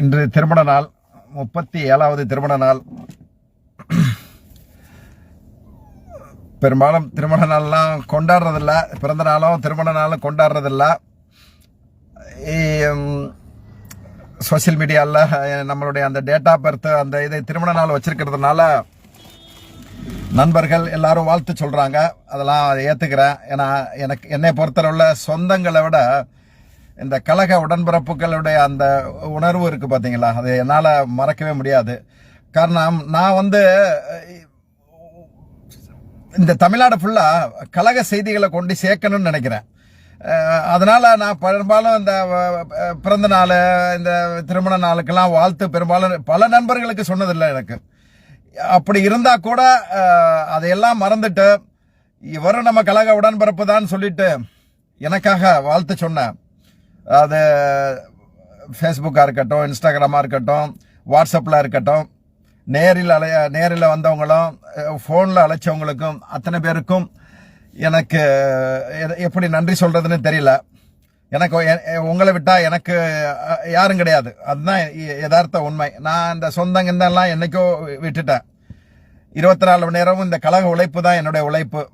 இன்று திருமண நாள் முப்பத்தி ஏழாவது திருமண நாள். பெரும்பாலும் திருமண நாள்லாம் கொண்டாடுறதில்ல. பிறந்த நாளும் திருமண நாளும் கொண்டாடுறதில்ல. சோஷியல் மீடியாவில் நம்மளுடைய அந்த டேட்டா பர்த் அந்த இதை திருமண நாள் வச்சுருக்கிறதுனால நண்பர்கள் எல்லாரும் வாழ்த்து சொல்கிறாங்க அதெல்லாம் அதை ஏற்றுக்கிறேன் ஏன்னா எனக்கு என்னை பொறுத்தளவில் சொந்தங்களை விட இந்த கழக உடன்பிறப்புகளுடைய அந்த உணர்வு இருக்குது பார்த்தீங்களா அது என்னால் மறக்கவே முடியாது. காரணம் நான் வந்து இந்த தமிழ்நாடு ஃபுல்லாக கழக செய்திகளை கொண்டு சேர்க்கணும்னு நினைக்கிறேன். அதனால் நான் பெரும்பாலும் இந்த பிறந்த நாள் இந்த திருமண நாளுக்கெல்லாம் வாழ்த்து பெரும்பாலும் பல நண்பர்களுக்கு சொன்னதில்லை எனக்கு. அப்படி இருந்தால் கூட அதையெல்லாம் மறந்துட்டு இவரும் நம்ம கழக உடன்பிறப்பு தான் சொல்லிட்டு எனக்காக வாழ்த்து சொன்னேன் அது ஃபேஸ்புக்காக இருக்கட்டும் இன்ஸ்டாகிராமாக இருக்கட்டும் வாட்ஸ்அப்பில் இருக்கட்டும் நேரில் அலைய நேரில் வந்தவங்களும் ஃபோனில் அழைச்சவங்களுக்கும் அத்தனை பேருக்கும் எனக்கு எப்படி நன்றி சொல்கிறதுன்னு தெரியல. எனக்கு எ- உங்களை விட்டால் எனக்கு யாரும் கிடையாது. அதுதான் யதார்த்த உண்மை. நான் இந்த சொந்தங்க இதெல்லாம் என்னைக்கோ விட்டுட்டேன். இருபத்தி நாலு மணி நேரமும் இந்த கழக உழைப்பு தான் என்னுடைய உழைப்பு.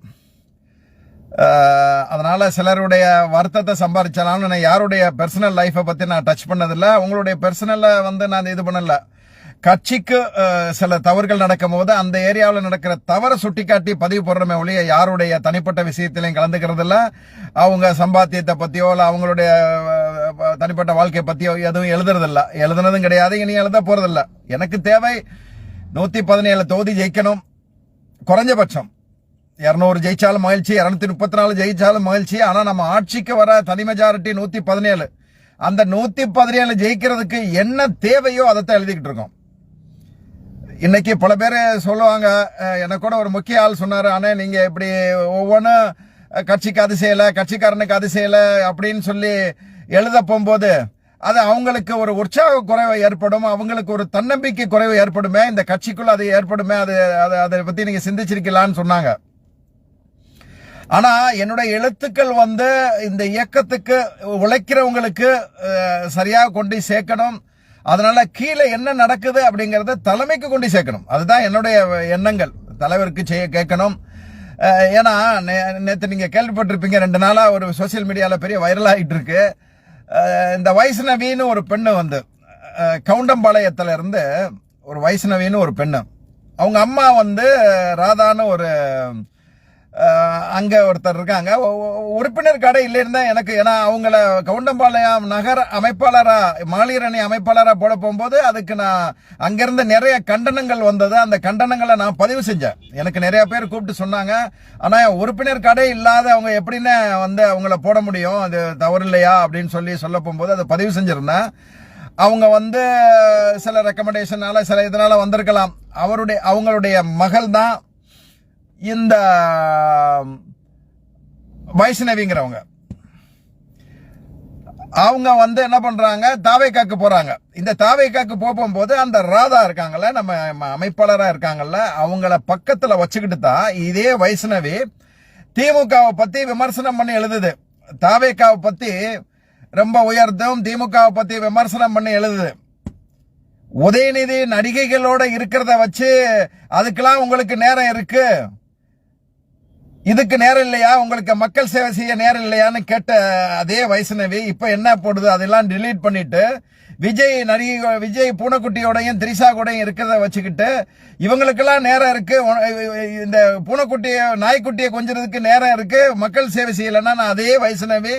அதனால் சிலருடைய வருத்தத்தை சம்பாதிச்சலாம்னு நான் யாருடைய பர்சனல் லைஃப்பை பற்றி நான் டச் பண்ணதில்லை. உங்களுடைய பர்சனலை வந்து நான் இது பண்ணலை. கட்சிக்கு சில தவறுகள் நடக்கும் போது அந்த ஏரியாவில் நடக்கிற தவறை சுட்டிக்காட்டி பதிவு போடுறமே ஒழிய யாருடைய தனிப்பட்ட விஷயத்திலையும் கலந்துக்கிறதில்ல அவங்க சம்பாத்தியத்தை பற்றியோ இல்லை அவங்களுடைய தனிப்பட்ட வாழ்க்கையை பற்றியோ எதுவும் எழுதுறதில்ல எழுதுனதும் கிடையாது இனி எழுத போகிறதில்ல எனக்கு தேவை நூற்றி பதினேழு தொகுதி ஜெயிக்கணும். குறைஞ்சபட்சம். இரநூறு ஜெயிச்சாலும் மகிழ்ச்சி இரநூத்தி முப்பத்தி நாலு ஜெயிச்சாலும் மகிழ்ச்சி. ஆனால் நம்ம ஆட்சிக்கு வர தனி மெஜாரிட்டி நூற்றி பதினேழு. அந்த நூற்றி பதினேழு ஜெயிக்கிறதுக்கு என்ன தேவையோ அதைத்தான் எழுதிக்கிட்டு இருக்கோம். இன்னைக்கு பல பேர் சொல்லுவாங்க எனக்கு கூட ஒரு முக்கிய ஆள் சொன்னார் ஆனால் நீங்கள் இப்படி ஒவ்வொன்றும் கட்சிக்கு அது செய்யலை கட்சிக்காரனுக்கு அது செய்யலை அப்படின்னு சொல்லி எழுத போகும்போது அது அவங்களுக்கு ஒரு உற்சாக குறைவு ஏற்படும் அவங்களுக்கு ஒரு தன்னம்பிக்கை குறைவு ஏற்படுமே இந்த கட்சிக்குள்ள அது ஏற்படுமே அது அது அதை பற்றி நீங்கள் சிந்திச்சிருக்கலான்னு சொன்னாங்க. ஆனா என்னுடைய எழுத்துக்கள் வந்து இந்த இயக்கத்துக்கு உழைக்கிறவங்களுக்கு சரியாக கொண்டு சேர்க்கணும். அதனால கீழே என்ன நடக்குது அப்படிங்கறத தலைமைக்கு கொண்டு சேர்க்கணும். அதுதான் என்னுடைய எண்ணங்கள். தலைவருக்கு செய்ய கேட்கணும். ஏன்னா நே- நேற்று நீங்க கேள்விப்பட்டிருப்பீங்க ரெண்டு நாளா ஒரு சோஷியல் மீடியால பெரிய வைரல் ஆகிட்டு இருக்கு இந்த வைஷ்ணவின்னு ஒரு பெண்ணு வந்து அஹ், கவுண்டம்பாளையத்துல இருந்து ஒரு வைஷ்ணவின்னு ஒரு பெண்ணு. அவங்க அம்மா வந்து ராதான்னு ஒரு அங்கே ஒருத்தர் இருக்காங்க. உறுப்பினர் கடை இல்லைன்னு தான் எனக்கு ஏன்னா அவங்கள கவுண்டம்பாளையம் நகர அமைப்பாளராக மாளிகரணி அமைப்பாளராக போட போகும்போது அதுக்கு நான் அங்கேருந்து நிறைய கண்டனங்கள் வந்தது. அந்த கண்டனங்களை நான் பதிவு செஞ்சேன். எனக்கு நிறைய பேர் கூப்பிட்டு சொன்னாங்க. ஆனால் உறுப்பினர் கடை இல்லாத அவங்க எப்படின்னு வந்து அவங்கள போட முடியும்? அது தவறு இல்லையா அப்படின்னு சொல்லி சொல்ல போகும்போது அதை பதிவு செஞ்சுருந்தேன். அவங்க வந்து சில ரெக்கமெண்டேஷனால சில இதனால் வந்திருக்கலாம். அவருடைய அவங்களுடைய மகள் தான் இந்த வைஷ்ணவிங்கிறவங்க. அவங்க வந்து என்ன பண்றாங்க? தாவைக்காக்கு போறாங்க. இந்த தாவைக்காக்கு போகும்போது அந்த ராதா இருக்காங்கல்ல நம்ம அமைப்பாளராக அமைப்பாளரா இருக்காங்கல்ல அவங்கள பக்கத்துல வச்சுக்கிட்டு தான் இதே வைஷ்ணவி திமுகவை பத்தி விமர்சனம் பண்ணி எழுதுது. தாவேக்காவை பத்தி ரொம்ப உயர்த்தும் திமுகவை பத்தி விமர்சனம் பண்ணி எழுதுது. உதயநிதி நடிகைகளோட இருக்கிறத வச்சு அதுக்கெல்லாம் உங்களுக்கு நேரம் இருக்குது இதுக்கு நேரம் இல்லையா? உங்களுக்கு மக்கள் சேவை செய்ய நேரம் இல்லையான்னு கேட்ட அதே வயசுனவி இப்போ என்ன போடுது? அதெல்லாம் டிலீட் பண்ணிட்டு விஜய் நடிகை விஜய் பூனைக்குட்டியோடையும் திரிசா கூடையும் இருக்கிறத வச்சுக்கிட்டு இவங்களுக்கெல்லாம் நேரம் இருக்கு. இந்த பூனைக்குட்டியை நாய்க்குட்டியை கொஞ்சறதுக்கு நேரம் இருக்கு. மக்கள் சேவை செய்யலைன்னா நான் அதே வயசுனவி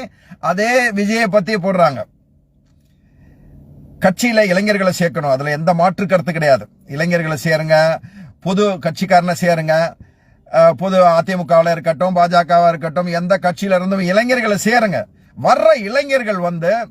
அதே விஜயை பற்றி போடுறாங்க. கட்சியில் இளைஞர்களை சேர்க்கணும். அதில் எந்த மாற்று கருத்து கிடையாது. இளைஞர்களை சேருங்க புது கட்சிக்காரனை சேருங்க பொது அதிமுகவில் இருக்கட்டும் பாஜகவாக இருக்கட்டும் எந்த கட்சியில இருந்தும் இளைஞர்களை சேருங்க. வர்ற இளைஞர்கள் வந்து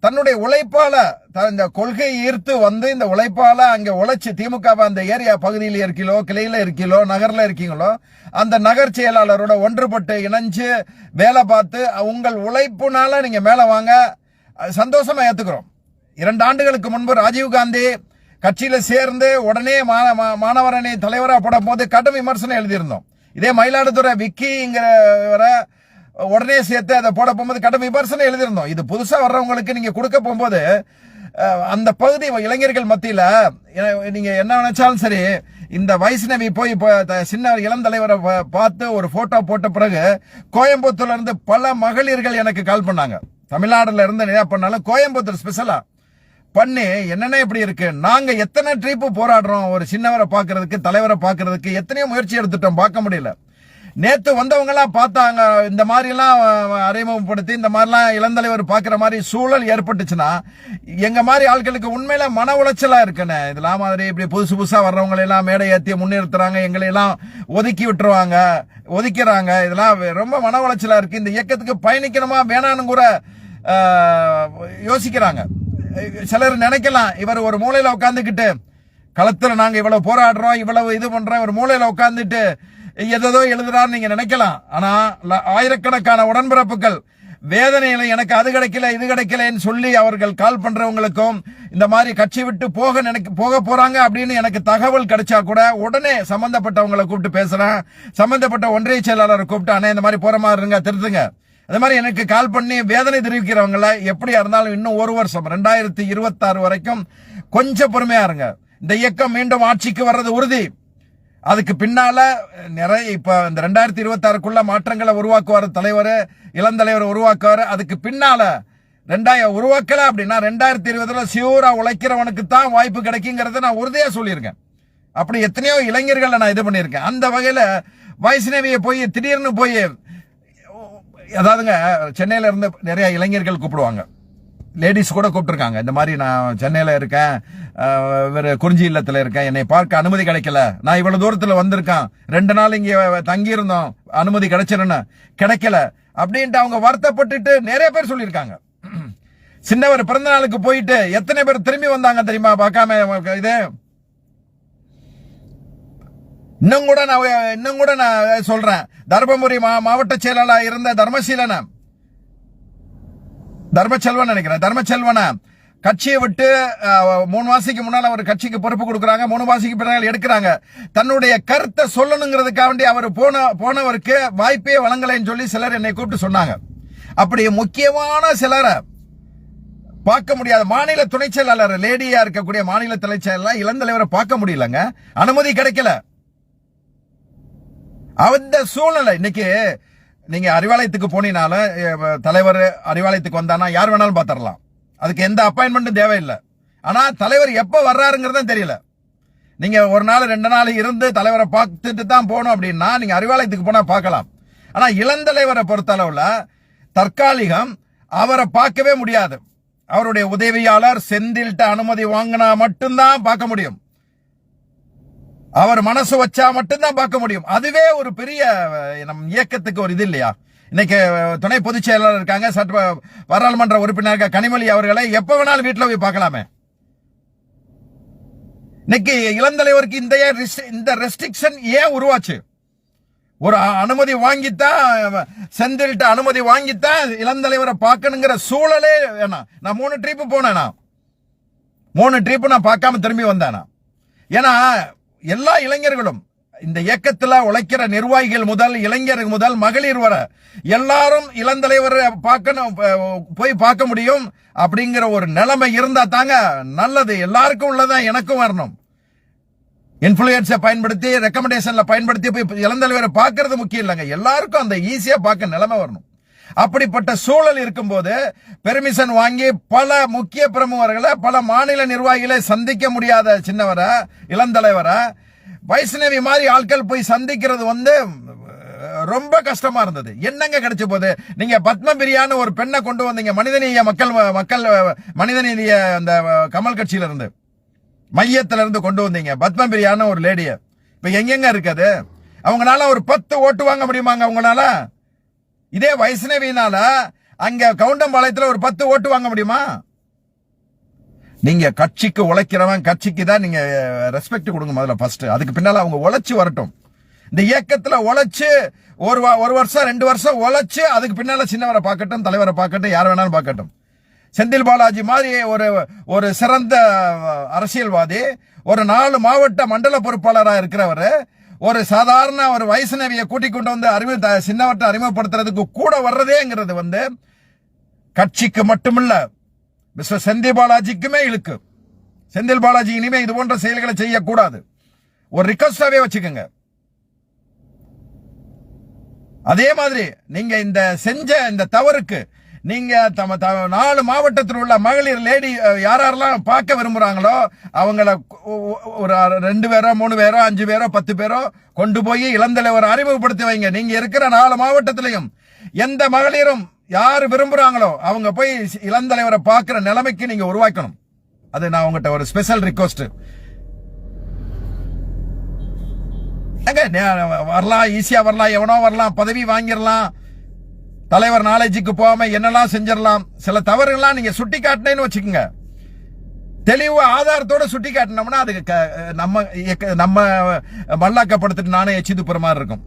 தன்னுடைய உழைப்பால த- இந்த கொள்கை ஈர்த்து வந்து இந்த உழைப்பால அங்க உழைச்சி திமுக அந்த ஏரியா பகுதியில் இருக்கீங்களோ கிளையில இருக்கீங்களோ நகர்ல இருக்கீங்களோ அந்த நகர் செயலாளரோட ஒன்றுபட்டு இணைஞ்சு வேலை பார்த்து உங்கள் உழைப்புனால நீங்க மேல வாங்க. சந்தோஷமா ஏத்துக்கிறோம். இரண்டு ஆண்டுகளுக்கு முன்பு ராஜீவ் காந்தி கட்சியில சேர்ந்து உடனே மா- மா- மாணவரணி தலைவராக போடும் போது கடும் விமர்சனம் எழுதியிருந்தோம். இதே மயிலாடுதுறை விக்கிங்கிற உடனே சேர்த்து அதை போட போகும்போது கடும் விமர்சனம் எழுதியிருந்தோம். இது புதுசா வர்றவங்களுக்கு நீங்க கொடுக்க போகும்போது அந்த பகுதி இளைஞர்கள் மத்தியில நீங்க என்ன நினைச்சாலும் சரி இந்த வைஷ்ணவி போய் இப்போ த- சின்ன இளம் தலைவரை பார்த்து ஒரு போட்டோ போட்ட பிறகு கோயம்புத்தூர்ல இருந்து பல மகளிர்கள் எனக்கு கால் பண்ணாங்க. தமிழ்நாடுல இருந்து நிறைய பண்ணாலும் கோயம்புத்தூர் ஸ்பெஷலா பண்ணி என்னென்ன இப்படி இருக்கு? நாங்க எத்தனை ட்ரிப்பு போராடுறோம்? ஒரு சின்னவரை பாக்குறதுக்கு தலைவரை பாக்குறதுக்கு எத்தனையோ முயற்சி எடுத்துட்டோம் பார்க்க முடியல. நேத்து வந்தவங்க எல்லாம் பார்த்தாங்க இந்த மாதிரி எல்லாம் அறிமுகப்படுத்தி இந்த மாதிரிலாம் இளந்தலைவர் பாக்குற மாதிரி சூழல் ஏற்பட்டுச்சுன்னா எங்க மாதிரி ஆட்களுக்கு உண்மையில மன உளைச்சலா இருக்குண்ணே. இதெல்லாம் மாதிரி இப்படி புதுசு புதுசா வர்றவங்களை எல்லாம் மேடை ஏத்தி முன்னிறுத்துறாங்க எங்களை எல்லாம் ஒதுக்கி விட்டுருவாங்க ஒதுக்கிறாங்க. இதெல்லாம் ரொம்ப மன உளைச்சலா இருக்கு. இந்த இயக்கத்துக்கு பயணிக்கணுமா வேணான்னு கூட யோசிக்கிறாங்க. சிலர் நினைக்கலாம் இவர் ஒரு மூலையில உட்காந்துக்கிட்டு களத்துல நாங்க இவ்வளவு போராடுறோம் இவ்வளவு இது பண்றோம் ஒரு மூலையில உட்காந்துட்டு எதோ எழுதுறாரு நீங்க நினைக்கலாம். ஆனா ல- ஆயிரக்கணக்கான உடன்பிறப்புகள் வேதனையில எனக்கு அது கிடைக்கல இது கிடைக்கலன்னு சொல்லி அவர்கள் கால் பண்றவங்களுக்கும் இந்த மாதிரி கட்சி விட்டு போக நினைக்க போக போறாங்க அப்படின்னு எனக்கு தகவல் கிடைச்சா கூட உடனே சம்பந்தப்பட்டவங்களை கூப்பிட்டு பேசுறேன். சம்பந்தப்பட்ட ஒன்றிய செயலாளரை கூப்பிட்டு அண்ணே இந்த மாதிரி போற மாதிரி இருங்க திருத்துங்க. அதே மாதிரி எனக்கு கால் பண்ணி வேதனை தெரிவிக்கிறவங்கள எப்படியா இருந்தாலும் இன்னும் ஒரு வருஷம் ரெண்டாயிரத்தி இருபத்தாறு வரைக்கும் கொஞ்சம் பொறுமையா இருங்க. இந்த இயக்கம் மீண்டும் ஆட்சிக்கு வர்றது உறுதி. அதுக்கு பின்னால நிறைய இப்ப இந்த ரெண்டாயிரத்தி இருபத்தாறுக்குள்ள மாற்றங்களை உருவாக்குவார் தலைவர் இளந்தலைவர் உருவாக்குவார். அதுக்கு பின்னால ரெண்டாயிரம் உருவாக்கல அப்படின்னா ரெண்டாயிரத்தி இருபதுல சியூரா உழைக்கிறவனுக்கு தான் வாய்ப்பு கிடைக்குங்கிறத நான் உறுதியா சொல்லியிருக்கேன். அப்படி எத்தனையோ இளைஞர்களை நான் இது பண்ணியிருக்கேன். அந்த வகையில வைஷ்ணவியை போய் திடீர்னு போய் அதாவதுங்க சென்னையில இருந்து நிறைய இளைஞர்கள் கூப்பிடுவாங்க. லேடிஸ் கூட கூப்பிட்டுருக்காங்க. இந்த மாதிரி நான் சென்னையில இருக்கேன் அஹ், குறிஞ்சி இல்லத்துல இருக்கேன் என்னை பார்க்க அனுமதி கிடைக்கல. நான் இவ்வளவு தூரத்துல வந்திருக்கேன். ரெண்டு நாள் இங்க தங்கியிருந்தோம். அனுமதி கிடைச்சிருன்னு கிடைக்கல. அப்படின்ட்டு அவங்க வருத்தப்பட்டுட்டு நிறைய பேர் சொல்லியிருக்காங்க. சின்னவர் பிறந்த நாளுக்கு போயிட்டு எத்தனை பேர் திரும்பி வந்தாங்க தெரியுமா? பார்க்காம இது இன்னும் கூட நான் இன்னும் கூட நான் சொல்றேன். தர்மபுரி மா- மாவட்ட செயலாளர் இருந்த தர்மசீலன தர்மச்செல்வன் நினைக்கிறேன். தர்மச்செல்வன கட்சியை விட்டு மூணு மாசத்துக்கு முன்னால் அவர் கட்சிக்கு பொறுப்பு கொடுக்குறாங்க. மூணு மாசத்துக்கு பின்னால் எடுக்கிறாங்க. தன்னுடைய கருத்தை சொல்லணுங்கிறதுக்காக வேண்டி அவர் போன போனவருக்கு வாய்ப்பே வழங்கலைன்னு சொல்லி சிலர் என்னை கூப்பிட்டு சொன்னாங்க. அப்படி முக்கியமான சிலரை பார்க்க முடியாத மாநில துணை செயலாளர் லேடியா இருக்கக்கூடிய மாநில துணை செயலாளர் இளந்தலைவரை பார்க்க முடியலங்க. அனுமதி கிடைக்கல. அந்த சூழ்நிலை. இன்னைக்கு நீங்க அறிவாலயத்துக்கு போனீங்கனாலும் தலைவர் அறிவாலயத்துக்கு வந்தானா யார் வேணாலும் பாத்திரலாம். அதுக்கு எந்த அப்பாயின்மெண்ட்டும் தேவையில்லை. ஆனா தலைவர் எப்ப வர்றாருங்கிறது தெரியல. நீங்க ஒரு நாள் ரெண்டு நாள் இருந்து தலைவரை பார்த்துட்டு தான் போகணும் அப்படின்னா நீங்க அறிவாலயத்துக்கு போனா பார்க்கலாம். ஆனா இளந்தலைவரை பொறுத்தளவுல தற்காலிகம் அவரை பார்க்கவே முடியாது. அவருடைய உதவியாளர் செந்தில்கிட்ட அனுமதி வாங்கினா மட்டும்தான் பார்க்க முடியும். அவர் மனசு வச்சா மட்டும்தான் பார்க்க முடியும். அதுவே ஒரு பெரிய நம் இயக்கத்துக்கு ஒரு இது இல்லையா? இன்னைக்கு துணை பொதுச் செயலாளர் இருக்காங்க. சட்ட பாராளுமன்ற உறுப்பினர் கனிமொழி அவர்களை எப்ப வேணாலும் வீட்டில் போய் பார்க்கலாமே. இன்னைக்கு இளந்தலைவருக்கு இந்த ரெஸ்ட்- இந்த ரெஸ்ட்ரிக்ஷன் ஏன் உருவாச்சு? ஒரு அனுமதி வாங்கித்தான் செந்தில்கிட்ட அனுமதி வாங்கித்தான் இளந்தலைவரை பார்க்கணுங்கிற சூழலே வேணாம் நான் மூணு ட்ரிப்பு போனேனா? மூணு ட்ரிப்பு நான் பார்க்காம திரும்பி வந்தேனா? ஏன்னா எல்லா இளைஞர்களும் இந்த இயக்கத்துல உழைக்கிற நிர்வாகிகள் முதல் இளைஞர் முதல் மகளிர் வர எல்லாரும் இளந்தலைவரை பார்க்கணும் போய் பார்க்க முடியும் அப்படிங்கிற ஒரு நிலைமை இருந்தா தாங்க நல்லது. எல்லாருக்கும் உள்ளதான் எனக்கும் வரணும். இன்ஃபுளுயன்ஸை பயன்படுத்தி ரெக்கமெண்டேஷன்ல பயன்படுத்தி போய் இளந்தலைவரை பார்க்கறது முக்கியம் இல்லைங்க. எல்லாருக்கும் அந்த ஈஸியா பார்க்க நிலைமை வரணும். அப்படிப்பட்ட சூழல் இருக்கும்போது பெர்மிஷன் வாங்கி பல முக்கிய பிரமுகர்களை பல மாநில நிர்வாகிகளை சந்திக்க முடியாத சின்னவரை இளந்தலைவரை வைஷ்ணவி மாதிரி ஆட்கள் போய் சந்திக்கிறது வந்து ரொம்ப கஷ்டமா இருந்தது. என்னங்க கிடைச்ச போது நீங்க பத்மபிரியான்னு ஒரு பெண்ணை கொண்டு வந்தீங்க மனிதநேய மக்கள் மக்கள் மனிதநேய அந்த கமல் கட்சியில இருந்து மையத்துல இருந்து கொண்டு வந்தீங்க பத்மபிரியான்னு ஒரு லேடிய. இப்ப எங்கெங்க இருக்குது? அவங்களால ஒரு பத்து ஓட்டு வாங்க முடியுமாங்க அவங்களால இதே வைஷ்ணவினால அங்க கவுண்டம்பாளையத்தில் ஒரு பத்து ஓட்டு வாங்க முடியுமா? நீங்க கட்சிக்கு உழைக்கிறவன் கட்சிக்கு தான் நீங்க ரெஸ்பெக்ட் கொடுங்க முதல்ல ஃபர்ஸ்ட் அதுக்கு பின்னால அவங்க உழைச்சி வரட்டும். இந்த இயக்கத்துல உழைச்சு ஒரு வா- ஒரு வருஷம் ரெண்டு வருஷம் உழைச்சு அதுக்கு பின்னால சின்னவரை பார்க்கட்டும் தலைவரை பார்க்கட்டும் யார் வேணாலும் பார்க்கட்டும். செந்தில் பாலாஜி மாதிரி ஒரு ஒரு சிறந்த அரசியல்வாதி ஒரு நாலு மாவட்ட மண்டல பொறுப்பாளராக இருக்கிறவர் ஒரு சாதாரண ஒரு வயசுனவியை கூட்டிக் கொண்டு வந்து அறிவு த- சின்னவற்றை அறிமுகப்படுத்துறதுக்கு கூட வர்றதேங்கிறது வந்து கட்சிக்கு மட்டுமில்ல மிஸ்டர் செந்தில் பாலாஜிக்குமே இழுக்கு. செந்தில் பாலாஜி இனிமே இது போன்ற செயல்களை செய்யக்கூடாது. ஒரு ரிக்வஸ்டாவே வச்சுக்கோங்க. அதே மாதிரி நீங்க இந்த செஞ்ச இந்த தவறுக்கு நீங்க தம த- நாலு மாவட்டத்தில் உள்ள மகளிர் லேடி யாரெல்லாம் பார்க்க விரும்புறாங்களோ அவங்கள ஒரு ரெண்டு பேரோ மூணு பேரோ அஞ்சு பேரோ பத்து பேரோ கொண்டு போய் இளந்தலைவர் அறிமுகப்படுத்தி வைங்க. நீங்க இருக்கிற நாலு மாவட்டத்திலையும் எந்த மகளிரும் யார் விரும்புறாங்களோ அவங்க போய் இளந்தலைவரை பார்க்கிற நிலைமைக்கு நீங்க உருவாக்கணும். அது நான் உங்ககிட்ட ஒரு ஸ்பெஷல் ரிக்வஸ்ட் ஏங்க, வரலாம் ஈஸியா வரலாம் எவனோ வரலாம் பதவி வாங்கிடலாம் தலைவர் நாலேஜுக்கு போகாம என்னெல்லாம் செஞ்சிடலாம் சில தவறுகள்லாம் நீங்க சுட்டி காட்டினேன்னு வச்சுக்கோங்க. தெளிவு ஆதாரத்தோட சுட்டி காட்டினோம்னா அதுக்கு க- நம்ம நம்ம மல்லாக்கப்படுத்திட்டு நானே எச்சு துப்புற மாதிரி இருக்கும்.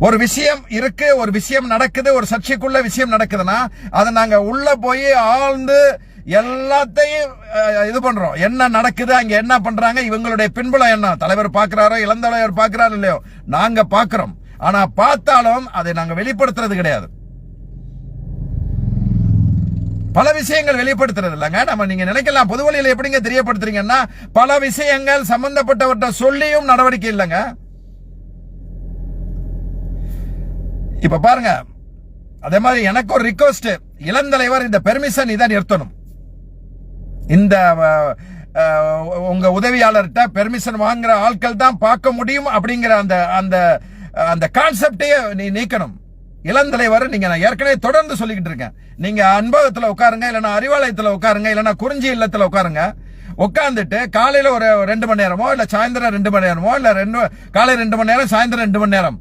ஒரு விஷயம் இருக்கு ஒரு விஷயம் நடக்குது ஒரு சர்ச்சைக்குள்ள விஷயம் நடக்குதுன்னா அதை நாங்க உள்ள போய் ஆழ்ந்து எல்லாத்தையும் இது பண்றோம். என்ன நடக்குது அங்க என்ன பண்றாங்க இவங்களுடைய பின்புலம் என்ன? தலைவர் பாக்குறாரோ இளந்தலைவர் பாக்குறாரோ இல்லையோ? நாங்க பாக்குறோம் ஆனா பார்த்தாலும் அதை நாங்க வெளிப்படுத்துறது கிடையாது. பல விஷயங்கள் வெளிப்படுத்துறது இல்லைங்க. நம்ம நீங்க நினைக்கலாம் பொது வழியில் எப்படிங்க தெரியப்படுத்துறீங்கன்னா பல விஷயங்கள் சம்பந்தப்பட்டவர்கிட்ட சொல்லியும் நடவடிக்கை இல்லைங்க. இப்ப பாருங்க அதே மாதிரி எனக்கு ஒரு ரிக்வஸ்ட் இளந்தலைவர் இந்த பெர்மிஷன் இதை நிறுத்தணும். இந்த உங்க உதவியாளர்கிட்ட பெர்மிஷன் வாங்குற ஆட்கள் தான் பார்க்க முடியும் அப்படிங்கிற அந்த அந்த அந்த கான்செப்டையே நீ நீக்கணும். இளந்தலைவர் நீங்க நான் ஏற்கனவே தொடர்ந்து சொல்லிக்கிட்டு இருக்கேன். நீங்க அன்பகத்துல உட்காருங்க இல்லைன்னா அறிவாலயத்துல உட்காருங்க இல்லைன்னா குறிஞ்சி இல்லத்துல உட்காருங்க. உட்காந்துட்டு காலையில ஒரு ரெண்டு மணி நேரமோ இல்ல சாயந்தரம் ரெண்டு மணி நேரமோ இல்ல ரெண்டு காலை ரெண்டு மணி நேரம் சாயந்தரம் ரெண்டு மணி நேரம்.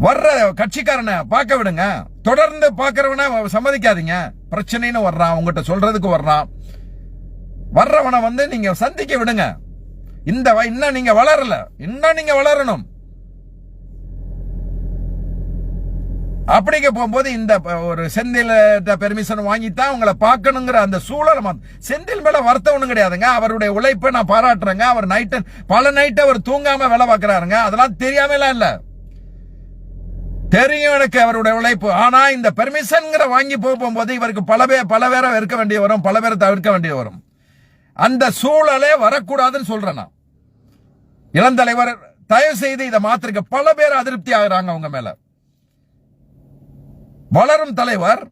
வர்ற கட்சிக்காரனை பார்க்க விடுங்க. தொடர்ந்து பார்க்கறவனை சம்மதிக்காதீங்க. பிரச்சனைன்னு வர்றான் உங்ககிட்ட சொல்றதுக்கு வர்றான். வர்றவனை வந்து நீங்க சந்திக்க விடுங்க. இந்த இன்னும் நீங்க வளரல. இன்னும் நீங்க வளரணும். அப்படிங்க போகும்போது இந்த ஒரு செந்தில் பெர்மிஷன் வாங்கி தான் உங்களை பார்க்கணுங்கிற அந்த சூழலை செந்தில் மேல வருத்தவனும் கிடையாதுங்க. அவருடைய உழைப்பை நான் பாராட்டுறேங்க. அவர் நைட்டு பல நைட்டு அவர் தூங்காம வேலை பார்க்கறாருங்க. அதெல்லாம் தெரியாமலாம் இல்ல. தெரியும் எனக்கு அவருடைய உழைப்பு. ஆனா இந்த பெர்மிஷன்ங்கிற வாங்கி போக போகும்போது இவருக்கு பல பேர் பல பேரை வெறுக்க வேண்டிய வரும் பல பேரை தவிர்க்க வேண்டிய வரும். அந்த சூழலே வரக்கூடாதுன்னு சொல்றேன் நான். இளந்தலைவர் தயவு செய்து இதை மாத்திருக்க பல பேர் அதிருப்தி ஆகுறாங்க அவங்க மேல. வளரும் தலைவர்.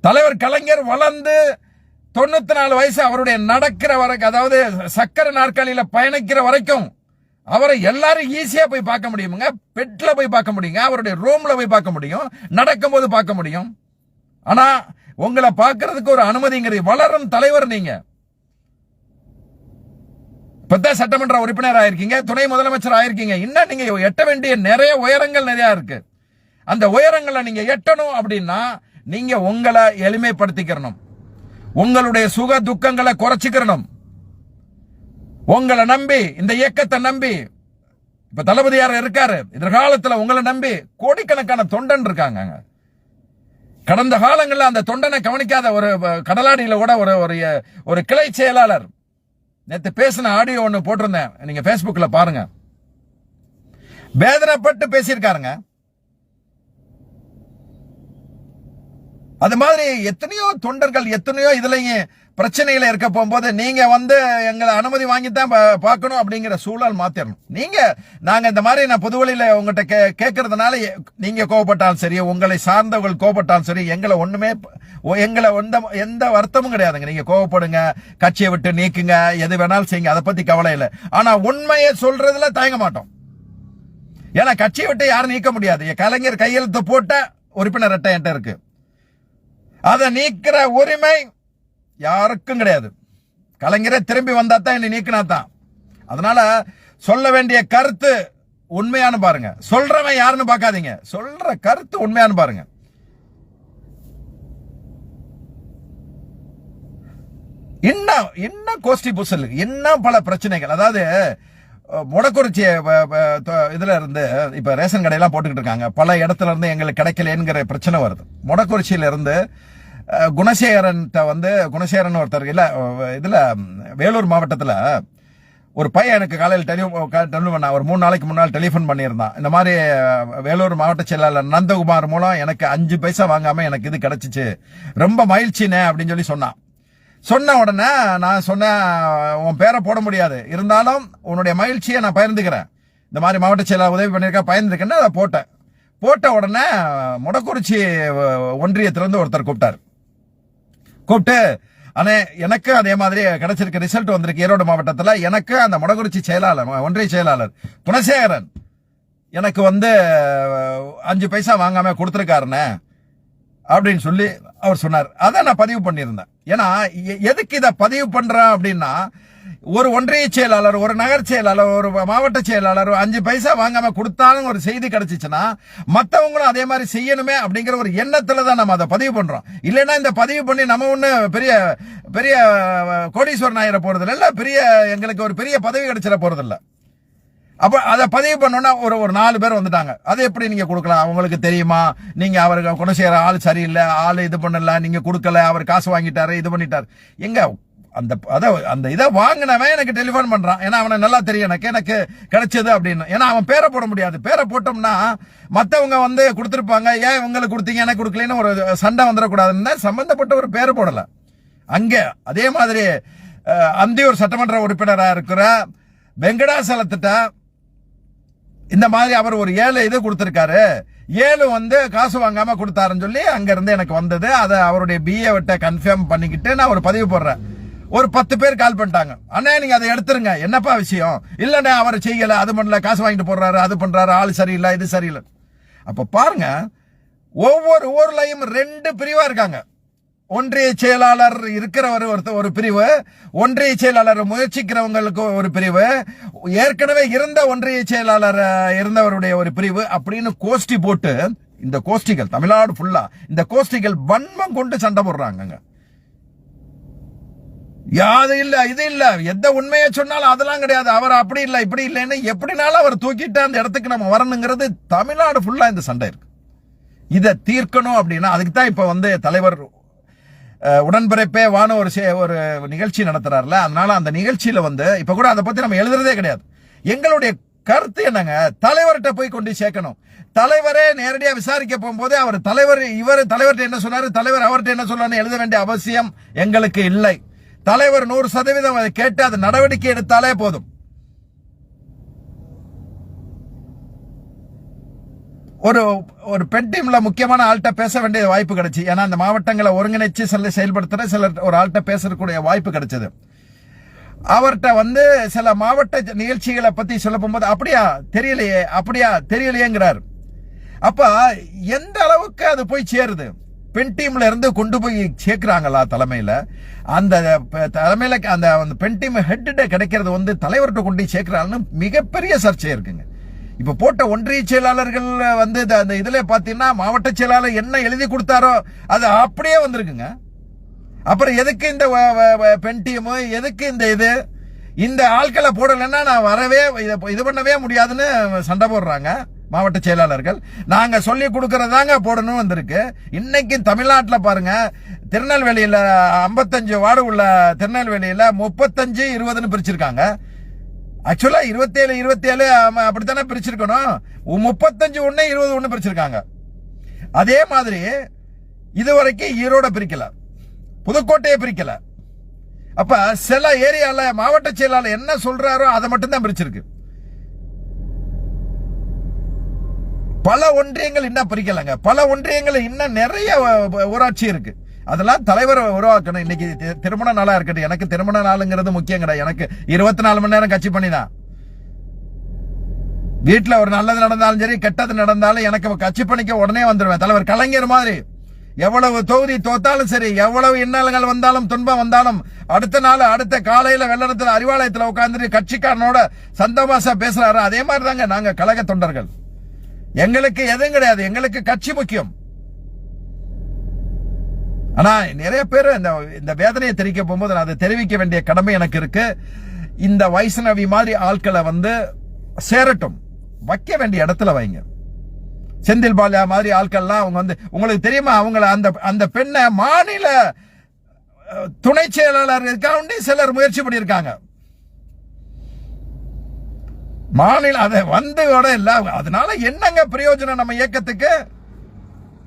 தலைவர் கலைஞர் வளர்ந்து தொண்ணூத்தி நாலு வயசு அவருடைய நடக்கிற வரைக்கும் அதாவது சக்கர நாற்காலியில பயணிக்கிற வரைக்கும் அவரை எல்லாரும் ஈஸியா போய் பார்க்க முடியுமுங்க. பெட்ல போய் பார்க்க முடியுங்க. அவருடைய ரூம்ல போய் பார்க்க முடியும். நடக்கும்போது பார்க்க முடியும். ஆனா உங்களை பார்க்கறதுக்கு ஒரு அனுமதிங்கிறது வளரும் தலைவர் நீங்க. இப்பதான் சட்டமன்ற உறுப்பினர் ஆயிருக்கீங்க. துணை முதலமைச்சர் ஆயிருக்கீங்க. இன்னும் நீங்க எட்ட வேண்டிய நிறைய உயரங்கள் நிறைய இருக்கு. அந்த உயரங்களை நீங்க எட்டணும் அப்படின்னா நீங்க உங்களை எளிமைப்படுத்திக்கிறணும் உங்களுடைய சுக துக்கங்களை குறைச்சிக்கிறணும் உங்களை நம்பி இந்த இயக்கத்தை நம்பி இப்ப தளபதியார் இருக்காரு எதிர்காலத்துல உங்களை நம்பி கோடிக்கணக்கான தொண்டன் இருக்காங்க கடந்த காலங்களில் அந்த தொண்டனை கவனிக்காத ஒரு கடலாடியில் கூட ஒரு ஒரு ஒரு கிளை செயலாளர். நேற்று பேசின ஆடியோ ஒன்று போட்டிருந்தேன் நீங்க ஃபேஸ்புக்கில் பாருங்க. வேதனைப்பட்டு பேசியிருக்காருங்க. அது மாதிரி எத்தனையோ தொண்டர்கள் எத்தனையோ இதுலையும் பிரச்சனைகளை இருக்க போகும்போது நீங்க வந்து எங்களை அனுமதி வாங்கித்தான் பா- பார்க்கணும் அப்படிங்கிற சூழல் மாத்திரணும். நீங்க நாங்க இந்த மாதிரி நான் பொதுவெளியில உங்ககிட்ட கே கேட்கறதுனால நீங்க கோவப்பட்டாலும் சரி உங்களை சார்ந்தவர்கள் கோபப்பட்டாலும் சரி எங்களை ஒண்ணுமே எங்களை எந்த எந்த வருத்தமும் கிடையாதுங்க. நீங்க கோவப்படுங்க கட்சியை விட்டு நீக்குங்க எது வேணாலும் செய்யுங்க அதை பத்தி கவலை இல்லை. ஆனா உண்மையை சொல்றதுல தயங்க மாட்டோம். ஏன்னா கட்சியை விட்டு யாரும் நீக்க முடியாது. என் கலைஞர் கையெழுத்து போட்ட உறுப்பினர் அட்டை என்கிட்ட இருக்கு. அதை நீக்கிற உரிமை யாருக்கும் கிடையாது. கலைஞரே திரும்பி வந்தா தான் என்னை நீக்கினா தான். அதனால சொல்ல வேண்டிய கருத்து உண்மையானு பாருங்க. சொல்றவன் யாருன்னு பார்க்காதீங்க. சொல்ற கருத்து உண்மையானு பாருங்க. இன்னும் இன்னும் கோஷ்டி புசல் இன்னும் பல பிரச்சனைகள். அதாவது முடக்குறிச்சி இதில் இதுல இருந்து இப்ப ரேஷன் கடையெல்லாம் போட்டுக்கிட்டு இருக்காங்க. பல இடத்துல இருந்து எங்களுக்கு கிடைக்கலங்கிற பிரச்சனை வருது. முடக்குறிச்சியில இருந்து குணசேகரன்கிட்ட குணசேகரன்ட்ட வந்து குணசேகரன் ஒருத்தர் இல்லை இதில் வேலூர் மாவட்டத்தில் ஒரு பையன் எனக்கு காலையில் டெலி டெலிஃபோன் பண்ணா ஒரு மூணு நாளைக்கு முன்னால் டெலிஃபோன் பண்ணியிருந்தான். இந்த மாதிரி வேலூர் மாவட்ட செயலாளர் நந்தகுமார் மூலம் எனக்கு அஞ்சு பைசா வாங்காமல் எனக்கு இது கிடச்சிச்சு. ரொம்ப மகிழ்ச்சினே அப்படின்னு சொல்லி சொன்னான். சொன்ன உடனே நான் சொன்னேன் உன் பேரை போட முடியாது. இருந்தாலும் உன்னுடைய மகிழ்ச்சியை நான் பகிர்ந்துக்கிறேன். இந்த மாதிரி மாவட்ட செயலாளர் உதவி பண்ணியிருக்கா பகிர்ந்துருக்கேன்னு அதை போட்டேன். போட்ட உடனே முடக்குறிச்சி ஒன்றியத்திலேருந்து ஒருத்தர் கூப்பிட்டார். கூப்பிட்டு ஆனா எனக்கு அதே மாதிரி கிடைச்சிருக்க ரிசல்ட் வந்திருக்கு ஈரோடு மாவட்டத்தில். எனக்கு அந்த மொடகுறிச்சி செயலாளர் ஒன்றிய செயலாளர் குணசேகரன் எனக்கு வந்து அஞ்சு பைசா வாங்காம கொடுத்துருக்காருண்ணே அப்படின்னு சொல்லி அவர் சொன்னார். அதை நான் பதிவு பண்ணியிருந்தேன். ஏன்னா எ- எதுக்கு இதை பதிவு பண்றேன் அப்படின்னா ஒரு ஒன்றிய செயலாளர் ஒரு நகர் செயலாளர் ஒரு மாவட்ட செயலாளர் அஞ்சு பைசா வாங்காம கொடுத்தாலும் ஒரு செய்தி கிடைச்சிச்சுன்னா மற்றவங்களும் அதே மாதிரி செய்யணுமே அப்படிங்கிற ஒரு எண்ணத்துல தான் நம்ம அதை பதிவு பண்றோம். இல்லைன்னா இந்த பதிவு பண்ணி நம்ம ஒண்ணு பெரிய பெரிய கோடீஸ்வரன் ஆயிர போறது இல்ல பெரிய எங்களுக்கு ஒரு பெரிய பதவி கிடைச்சிட போறது இல்ல அப்ப அதை பதிவு பண்ணோம்னா ஒரு ஒரு நாலு பேர் வந்துட்டாங்க. அதை எப்படி நீங்க கொடுக்கலாம்? அவங்களுக்கு தெரியுமா? நீங்க அவருக்கு குணசேகர ஆள் சரியில்லை. ஆள் இது பண்ணல. நீங்க கொடுக்கல. அவர் காசு வாங்கிட்டாரு இது பண்ணிட்டாரு. எங்க அந்த அதை அந்த இதை வாங்கினவன் எனக்கு டெலிஃபோன் பண்ணுறான் ஏன்னா அவனை நல்லா தெரியும். எனக்கு எனக்கு கிடைச்சது அப்படின்னு. ஏன்னா அவன் பேரை போட முடியாது. பேரை போட்டோம்னா மற்றவங்க வந்து கொடுத்துருப்பாங்க. ஏன் இவங்களுக்கு கொடுத்தீங்க? எனக்கு கொடுக்கலன்னு ஒரு சண்டை வந்துடக்கூடாதுன்னு சம்மந்தப்பட்ட ஒரு பேரை போடலை. அங்கே அதே மாதிரி அந்தியூர் சட்டமன்ற உறுப்பினராக இருக்கிற வெங்கடாசலத்திட்ட இந்த மாதிரி அவர் ஒரு ஏழு இது கொடுத்துருக்காரு. ஏழு வந்து காசு வாங்காம கொடுத்தாருன்னு சொல்லி அங்கேருந்து எனக்கு வந்தது. அதை அவருடைய பிஏ விட்ட கன்ஃபார்ம் பண்ணிக்கிட்டு நான் ஒரு பதிவு போடுறேன். ஒரு பத்து பேர் கால் பண்ணிட்டாங்க. அண்ணே நீங்க அதை எடுத்துருங்க. என்னப்பா விஷயம்? இல்லண்ணே அவர் செய்யல. அது பண்ணல காசு வாங்கிட்டு போடுறாரு அது பண்றாரு ஆள் சரியில்லை இது சரியில்லை. அப்ப பாருங்க ஒவ்வொரு ஊர்லயும் ரெண்டு பிரிவா இருக்காங்க. ஒன்றிய செயலாளர் இருக்கிறவர் ஒருத்தர் ஒரு பிரிவு ஒன்றிய செயலாளர் முயற்சிக்கிறவங்களுக்கு ஒரு பிரிவு ஏற்கனவே இருந்த ஒன்றிய செயலாளர் இருந்தவருடைய ஒரு பிரிவு அப்படின்னு கோஷ்டி போட்டு இந்த கோஷ்டிகள் தமிழ்நாடு ஃபுல்லா இந்த கோஷ்டிகள் வன்மம் கொண்டு சண்டை போடுறாங்கங்க. யாது இல்ல இது இல்ல. எந்த உண்மையை சொன்னாலும் அதெல்லாம் கிடையாது. அவர் அப்படி இல்ல இப்படி இல்லைன்னு எப்படினாலும் அவர் தூக்கிட்டு அந்த இடத்துக்கு நம்ம வரணுங்கிறது தமிழ்நாடு ஃபுல்லா இந்த சண்டை இருக்கு. இதை தீர்க்கணும் அப்படின்னா அதுக்கு தான் இப்ப வந்து தலைவர் உடன்பிறப்பே வான ஒரு சே- ஒரு நிகழ்ச்சி நடத்துறாருல. அதனால அந்த நிகழ்ச்சியில வந்து இப்ப கூட அதை பத்தி நம்ம எழுதுறதே கிடையாது. எங்களுடைய கருத்து என்னங்க? தலைவர்கிட்ட போய் கொண்டு சேர்க்கணும். தலைவரே நேரடியாக விசாரிக்க போகும்போது அவர் தலைவர் இவர் தலைவர்கிட்ட என்ன சொன்னார்? தலைவர் அவர்கிட்ட என்ன சொன்னார்னு எழுத வேண்டிய அவசியம் எங்களுக்கு இல்லை. தலைவர் நூறு சதவீதம் அதை கேட்டு அது நடவடிக்கை எடுத்தாலே போதும். ஒரு ஒரு பெண் டீம்ல முக்கியமான ஆள்கிட்ட பேச வேண்டிய வாய்ப்பு கிடைச்சு. ஏன்னா அந்த மாவட்டங்களை ஒருங்கிணைச்சு சில செயல்படுத்துற சிலர் ஒரு ஆள்கிட்ட பேசக்கூடிய வாய்ப்பு கிடைச்சது. அவர்கிட்ட வந்து சில மாவட்ட நிகழ்ச்சிகளை பத்தி சொல்ல போகும்போது அப்படியா தெரியலையே அப்படியா தெரியலையேங்கிறார். அப்ப எந்த அளவுக்கு அது போய் சேருது? பெண் டீம்ல இருந்து கொண்டு போய் சேர்க்கிறாங்களா தலைமையில? அந்த தலைமையில அந்த அந்த பெண் டீம் ஹெட்டு கிடைக்கிறது வந்து தலைவர்கிட்ட கொண்டு சேர்க்கிறாங்கன்னு மிகப்பெரிய சர்ச்சை இருக்குங்க. இப்ப போட்ட ஒன்றிய செயலாளர்கள் வந்து இந்த- அந்த இதுல பாத்தீங்கன்னா மாவட்ட செயலாளர் என்ன எழுதி கொடுத்தாரோ அது அப்படியே வந்திருக்குங்க. அப்புறம் எதுக்கு இந்த வ- வ- வ- பெண் டீம் எதுக்கு இந்த இது? இந்த ஆட்களை போடலைன்னா நான் வரவே இதை இது பண்ணவே முடியாதுன்னு சண்டை போடுறாங்க. மாவட்ட செயலாளர்கள். நாங்க சொல்லி கொடுக்கறதாங்க போடணும் வந்திருக்கு. இன்னைக்கு தமிழ்நாட்டில் பாருங்க திருநெல்வேலியில் ஐம்பத்தஞ்சு வார்டு உள்ள திருநெல்வேலியில் முப்பத்தஞ்சு இருபதுன்னு பிரிச்சிருக்காங்க. ஆக்சுவலாக இருபத்தேழு இருபத்தேழு அப்படித்தானே பிரிச்சிருக்கணும்? முப்பத்தஞ்சு ஒன்று இருபது ஒன்று பிரிச்சிருக்காங்க. அதே மாதிரி இதுவரைக்கும் ஈரோட பிரிக்கல. புதுக்கோட்டையை பிரிக்கல. அப்ப சில ஏரியால மாவட்ட செயலாளர் என்ன சொல்றாரோ அதை மட்டும் தான் பிரிச்சிருக்கு. பல ஒன்றியங்கள் இன்னும் பிரிக்கலைங்க. பல ஒன்றியங்கள் இன்னும் நிறைய ஊராட்சி இருக்கு. அதெல்லாம் தலைவர் உருவாக்கணும். இன்னைக்கு திருமண நாளா இருக்கட்டும். எனக்கு திருமண நாளுங்கிறது முக்கியம் கிடையாது. எனக்கு இருபத்தி நாலு மணி நேரம் கட்சி பண்ணிதான் வீட்டுல ஒரு நல்லது நடந்தாலும் சரி கெட்டது நடந்தாலும் எனக்கு கட்சி பணிக்க உடனே வந்துடுவேன் தலைவர் கலைஞர் மாதிரி. எவ்வளவு தொகுதி தோத்தாலும் சரி எவ்வளவு இன்னல்கள் வந்தாலும் துன்பம் வந்தாலும் அடுத்த நாள் அடுத்த காலையில வெள்ளனத்துல அறிவாலயத்துல உட்கார்ந்துட்டு கட்சிக்காரனோட சந்தோமாசா பேசுறாரு. அதே மாதிரி தாங்க நாங்க கழக தொண்டர்கள். எங்களுக்கு எதுவும் கிடையாது. எங்களுக்கு கட்சி முக்கியம். ஆனா நிறைய பேர் இந்த இந்த வேதனையை தெரிவிக்க போகும்போது நான் அதை தெரிவிக்க வேண்டிய கடமை எனக்கு இருக்கு. இந்த வைஷ்ணவி மாதிரி ஆட்களை வந்து சேரட்டும். வைக்க வேண்டிய இடத்துல வைங்க. செந்தில் பாலியா மாதிரி ஆட்கள்லாம் அவங்க வந்து உங்களுக்கு தெரியுமா? அவங்கள அந்த அந்த பெண்ணை மாநில துணை செயலாளர் சிலர் முயற்சி பண்ணியிருக்காங்க. மாநில அதை வந்து கூட இல்ல. அதனால என்னங்க பிரயோஜனம் நம்ம இயக்கத்துக்கு?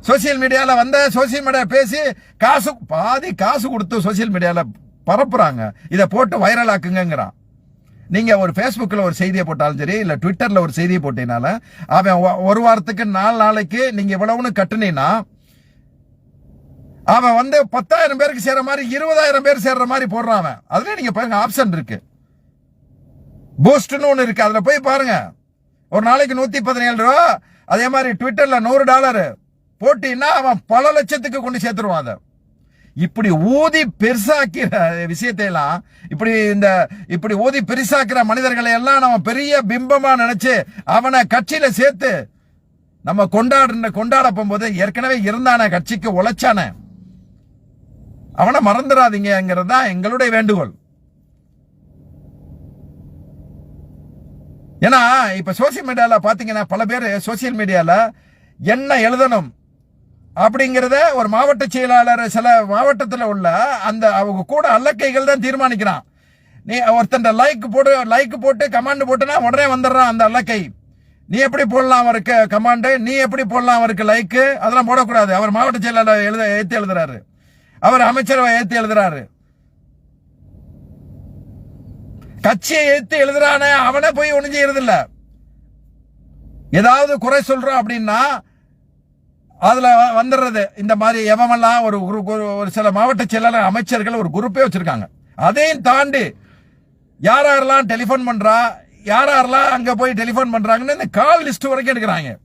சோசியல் மீடியால வந்த சோசியல் மீடியா பேசி காசு பாதி காசு கொடுத்து சோசியல் மீடியால பரப்புறாங்க. இதை போட்டு வைரல் ஆக்குங்கிறான் நீங்க ஒரு ஃபேஸ்புக்கில் ஒரு செய்தியை போட்டாலும் சரி இல்ல ட்விட்டர்ல ஒரு செய்தியை போட்டீங்கனால அவன் ஒரு வாரத்துக்கு நாலு நாளைக்கு நீங்க இவ்வளவுன்னு கட்டுனீங்கன்னா அவன் வந்து பத்தாயிரம் பேருக்கு சேர்ற மாதிரி இருபதாயிரம் பேர் சேர்ற மாதிரி போடுறான் அவன். அதுல நீங்க பாருங்க ஆப்ஷன் இருக்கு. பூஸ்ட்னு ஒன்று இருக்கு. அதில் போய் பாருங்க. ஒரு நாளைக்கு நூத்தி பதினேழு ரூபா. அதே மாதிரி ட்விட்டர்ல நூறு டாலர். போட்டின்னா அவன் பல லட்சத்துக்கு கொண்டு சேர்த்துருவான் அதை. இப்படி ஊதி பெருசாக்கிற விஷயத்தை எல்லாம் இப்படி இந்த இப்படி ஊதி பெருசாக்கிற மனிதர்களை எல்லாம் நம்ம பெரிய பிம்பமா நினைச்சு அவனை கட்சியில சேர்த்து நம்ம கொண்டாடுற கொண்டாட போகும்போது ஏற்கனவே இருந்தான கட்சிக்கு உழைச்சான. அவனை மறந்துடாதீங்கிறது தான் எங்களுடைய வேண்டுகோள். ஏன்னா இப்ப சோசியல் மீடியால பாத்தீங்கன்னா பல பேர் சோசியல் மீடியால என்ன எழுதணும் அப்படிங்கிறத ஒரு மாவட்ட செயலாளர் சில மாவட்டத்தில் உள்ள அந்த அவங்க கூட அல்லக்கைகள் தான் தீர்மானிக்கிறான். நீ ஒருத்தன் லைக் போட்டு லைக் போட்டு கமாண்ட் போட்டுனா உடனே வந்துடுறான் அந்த அல்லக்கை. நீ எப்படி போடலாம் அவருக்கு கமாண்டு நீ எப்படி போடலாம் அவருக்கு லைக்கு அதெல்லாம் போடக்கூடாது. அவர் மாவட்ட செயலாளர் எழுத ஏற்றி எழுதுறாரு. அவர் அமைச்சரவை ஏற்றி எழுதுறாரு. கட்சியை ஏத்து எழுதுறான அவனை போய் ஒண்ணும் செய்யறது இல்ல ஏதாவது குறை சொல்றோம் அப்படின்னா அதுல வந்துடுறது இந்த மாதிரி எவமெல்லாம் ஒரு ஒரு- ஒரு- ஒரு சில மாவட்ட செயலாளர் அமைச்சர்கள் ஒரு குரூப்பே வச்சிருக்காங்க. அதையும் தாண்டி யார் யாரெல்லாம் டெலிஃபோன் பண்றா யார் யாரெல்லாம் அங்க போய் டெலிஃபோன் பண்றாங்கன்னு இந்த கால் லிஸ்ட் வரைக்கும் எடுக்கிறாங்க.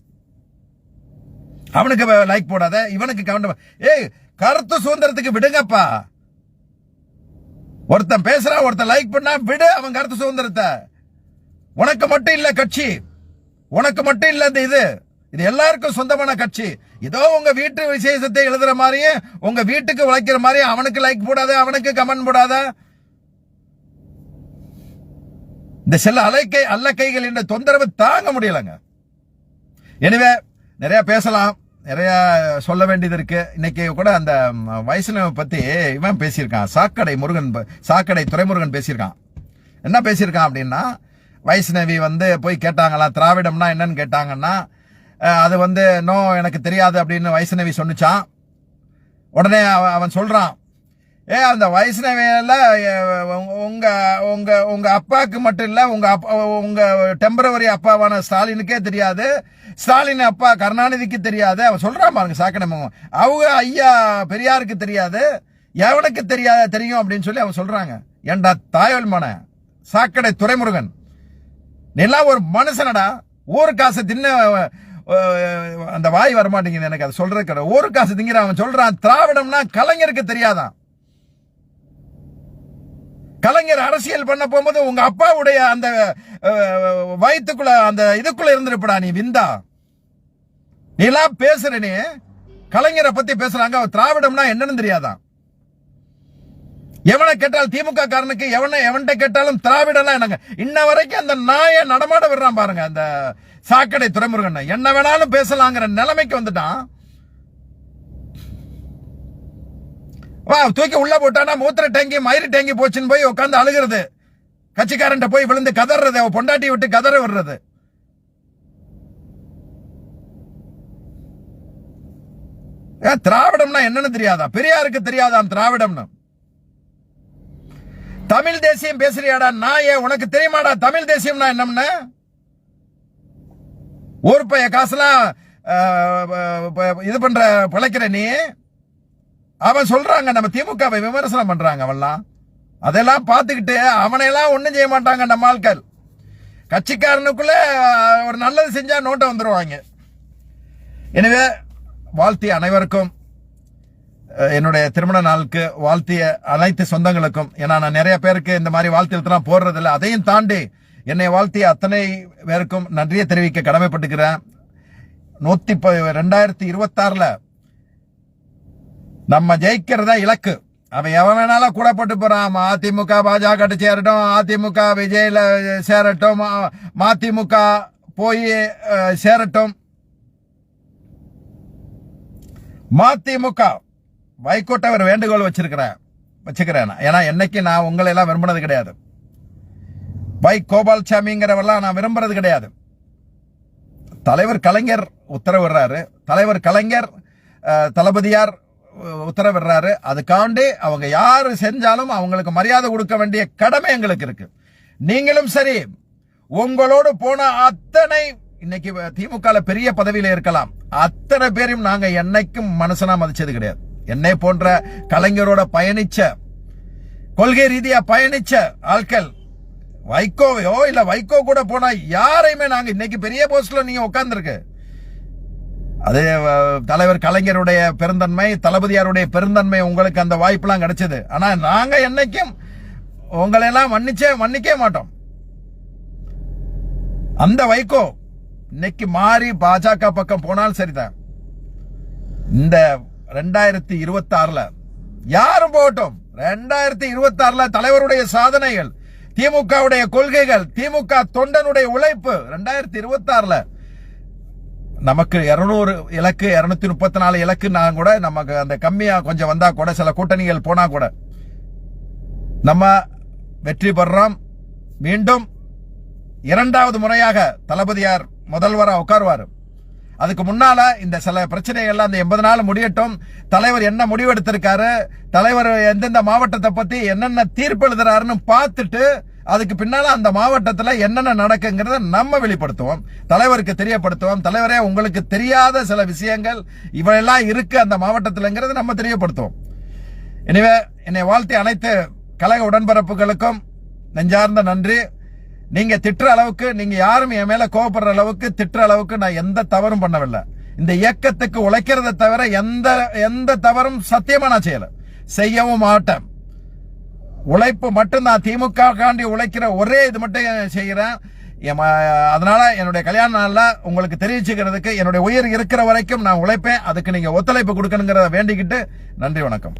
அவனுக்கு லைக் போடாத இவனுக்கு கமெண்ட் ஏய் கருத்து சுதந்திரத்துக்கு விடுங்கப்பா. ஒருத்தன் பேசுறான் ஒருத்தன் லைக் பண்ணா விடு அவன் கருத்து சுதந்திரத்தை. உனக்கு மட்டும் இல்ல கட்சி. உனக்கு மட்டும் இல்ல இந்த இது. இது எல்லாருக்கும் சொந்தமான கட்சி. ஏதோ உங்க வீட்டு விசேஷத்தை எழுதுற மாதிரியே உங்க வீட்டுக்கு உழைக்கிற மாதிரி அவனுக்கு லைக் போடாத அவனுக்கு கமெண்ட் போடாத. இந்த சில அலைக்கை அல்லக்கைகள் என்ற தொந்தரவு தாங்க முடியலங்க. எனவே நிறைய பேசலாம். நிறையா சொல்ல வேண்டியது இருக்கு. இன்னைக்கு கூட அந்த ம், பற்றி பத்தி இவன் பேசியிருக்கான். சாக்கடை முருகன் ப- சாக்கடை துரைமுருகன் பேசியிருக்கான். என்ன பேசியிருக்கான் அப்படின்னா வைஷ்ணவி வந்து போய் கேட்டாங்களாம் திராவிடம்னா என்னன்னு கேட்டாங்கன்னா அது வந்து நோ எனக்கு தெரியாது அப்படின்னு வைஷ்ணவி சொன்னிச்சான் உடனே அவன் அவன் ஏ அந்த வைஷ்ணவியில உங்க உங்க உங்க அப்பாவுக்கு மட்டும் இல்ல உங்க அப்பா உங்க டெம்பரவரி அப்பாவான ஸ்டாலினுக்கே தெரியாது. ஸ்டாலின் அப்பா கருணாநிதிக்கு தெரியாது. அவன் சொல்றான் பாருங்க சாக்கடை அவங்க ஐயா பெரியாருக்கு தெரியாது. எவனுக்கு தெரியாத தெரியும் அப்படின்னு சொல்லி அவன் சொல்றாங்க. ஏண்டா தாயல் மன? சாக்கடை துரைமுருகன் எல்லாம் ஒரு மனுஷனடா. ஊரு காசு தின்ன அந்த வாய் வரமாட்டேங்குது எனக்கு. அதை கிடையாது. ஊரு காசு திங்கிற அவன் சொல்றான். திராவிடம்னா கலைஞருக்கு தெரியாதான். கலைஞர் அரசியல் பண்ண போகும்போது உங்க அப்பாவுடைய அந்த அஹ், அந்த இதுக்குள்ள இருந்திருப்படா நீ விந்தா. நீ எல்லாம் பேசுற நீ. கலைஞரை பத்தி பேசுறாங்க. அவர் திராவிடம்னா என்னன்னு தெரியாதான் எவனை கேட்டால் திமுக காரனுக்கு எவனை எவன்கிட்ட கேட்டாலும் திராவிடம்லாம் என்னங்க? இன்ன வரைக்கும் அந்த நாயை நடமாட விடுறான் பாருங்க அந்த சாக்கடை துறைமுருகன் என்ன வேணாலும் பேசலாங்கிற நிலைமைக்கு வந்துட்டான். தூக்கி உள்ள போட்டானா மூத்திர டேங்கி மயிறு டேங்கி போச்சுன்னு போய் உட்காந்து அழுகிறது. கட்சிக்காரன்ட்ட போய் விழுந்து கதறது அவ பொண்டாட்டி விட்டு கதற விடுறது. ஏன் திராவிடம்னா என்னன்னு தெரியாதா? பெரியாருக்கு தெரியாதா திராவிடம்னு. தமிழ் தேசியம் பேசுறியாடா நான் ஏன் உனக்கு தெரியுமாடா தமிழ் தேசியம்னா என்னம்னு? ஊர் பைய காசுலாம் இது பண்ற பிழைக்கிற நீ? அவன் சொல்றாங்க நம்ம திமுகவை விமர்சனம் பண்றாங்க அவன்லாம். அதெல்லாம் பார்த்துக்கிட்டு அவனையெல்லாம் ஒன்றும் செய்ய மாட்டாங்க நம்ம ஆட்கள். கட்சிக்காரனுக்குள்ள ஒரு நல்லது செஞ்சா நோட்டை வந்துடுவாங்க எனவே வாழ்த்தி அனைவருக்கும் என்னுடைய திருமண நாளுக்கு வாழ்த்திய அனைத்து சொந்தங்களுக்கும் ஏன்னா நான் நிறைய பேருக்கு இந்த மாதிரி வாழ்த்தியெல்லாம் போடுறதில்ல. அதையும் தாண்டி என்னை வாழ்த்திய அத்தனை பேருக்கும் நன்றியை தெரிவிக்க கடமைப்பட்டுக்கிறேன். நூற்றி ப- ரெண்டாயிரத்தி இருபத்தாறில் நம்ம ஜெயிக்கிறதா இலக்கு. அவன் எவன் வேணாலும் கூட போட்டு போறான். அதிமுக பாஜக ட்ட சேரட்டும். அதிமுக விஜயில சேரட்டும். மதிமுக போய் சேரட்டும். மதிமுக வைகோட்டை அவர் வேண்டுகோள் வச்சிருக்கிறேன் வச்சுக்கிறேன். ஏன்னா என்னைக்கு நான் உங்களை எல்லாம் விரும்பினது கிடையாது. பை கோபால்சாமிங்கிறவெல்லாம் நான் விரும்புறது கிடையாது. தலைவர் கலைஞர் உத்தரவிடுறாரு. தலைவர் கலைஞர் தளபதியார் உத்தரவிடுறாரு. அதுக்காண்டி அவங்க யாரு செஞ்சாலும் அவங்களுக்கு மரியாதை கொடுக்க வேண்டிய கடமை எங்களுக்கு இருக்கு. நீங்களும் சரி உங்களோடு போன அத்தனை இன்னைக்கு திமுக பெரிய பதவியில இருக்கலாம். அத்தனை பேரையும் நாங்க என்னைக்கும் மனசனா மதிச்சது கிடையாது. என்னை போன்ற கலைஞரோட பயணிச்ச கொள்கை ரீதியா பயணிச்ச ஆட்கள் வைகோவையோ இல்ல வைகோ கூட போனா யாரையுமே நாங்க இன்னைக்கு பெரிய போஸ்ட்ல நீங்க உட்கார்ந்துருக்கு. அது தலைவர் கலைஞருடைய பெருந்தன்மை தளபதியாருடைய பெருந்தன்மை உங்களுக்கு அந்த வாய்ப்பெல்லாம் கிடைச்சது. ஆனா நாங்க என்னைக்கும் உங்களெல்லாம் மன்னிச்சே மன்னிக்கவே மாட்டோம். அந்த வைகோ இன்னைக்கு மாறி பாஜக பக்கம் போனாலும் சரிதான். இந்த ரெண்டாயிரத்தி இருபத்தி ஆறுல யாரும் போகட்டும். ரெண்டாயிரத்தி இருபத்தி ஆறுல தலைவருடைய சாதனைகள் திமுகவுடைய கொள்கைகள் திமுக தொண்டனுடைய உழைப்பு ரெண்டாயிரத்தி இருபத்தி ஆறுல நமக்கு இரநூறு இலக்கு இரநூத்தி முப்பத்தி நாலு இலக்கு கூட நமக்கு அந்த கம்மியாக கொஞ்சம் வந்தால் கூட சில கூட்டணிகள் போனால் கூட நம்ம வெற்றி பெறோம் மீண்டும் இரண்டாவது முறையாக தளபதியார் முதல்வராக உட்காருவார். அதுக்கு முன்னால இந்த சில பிரச்சனைகள்லாம் அந்த எண்பது நாள் முடியட்டும். தலைவர் என்ன முடிவெடுத்திருக்காரு தலைவர் எந்தெந்த மாவட்டத்தை பத்தி என்னென்ன தீர்ப்பு எழுதுறாருன்னு பார்த்துட்டு அதுக்கு பின்னால அந்த மாவட்டத்துல என்னென்ன நடக்குங்கிறத நம்ம வெளிப்படுத்துவோம். தலைவருக்கு தெரியப்படுத்துவோம். தலைவரே உங்களுக்கு தெரியாத சில விஷயங்கள் இவையெல்லாம் இருக்கு அந்த மாவட்டத்திலங்கிறத நம்ம தெரியப்படுத்துவோம். எனவே என்னை வாழ்த்தி அனைத்து கழக உடன்பரப்புகளுக்கும் நெஞ்சார்ந்த நன்றி. நீங்க திட்டுற அளவுக்கு நீங்க யாரும் என் மேல கோவப்படுற அளவுக்கு திட்டுற அளவுக்கு நான் எந்த தவறும் பண்ணவில்லை. இந்த இயக்கத்துக்கு உழைக்கிறத தவிர எந்த எந்த தவறும் சத்தியமா நான் செய்யல. செய்யவும் மாட்டேன். உழைப்பு மட்டும் நான் திமுக காண்டி உழைக்கிற ஒரே இது மட்டும் செய்கிறேன்? அதனால என்னுடைய கல்யாண நாளில் உங்களுக்கு தெரிவிச்சுக்கிறதுக்கு என்னுடைய உயிர் இருக்கிற வரைக்கும் நான் உழைப்பேன். அதுக்கு நீங்க ஒத்துழைப்பு கொடுக்கணுங்கிறத வேண்டிக்கிட்டு நன்றி வணக்கம்.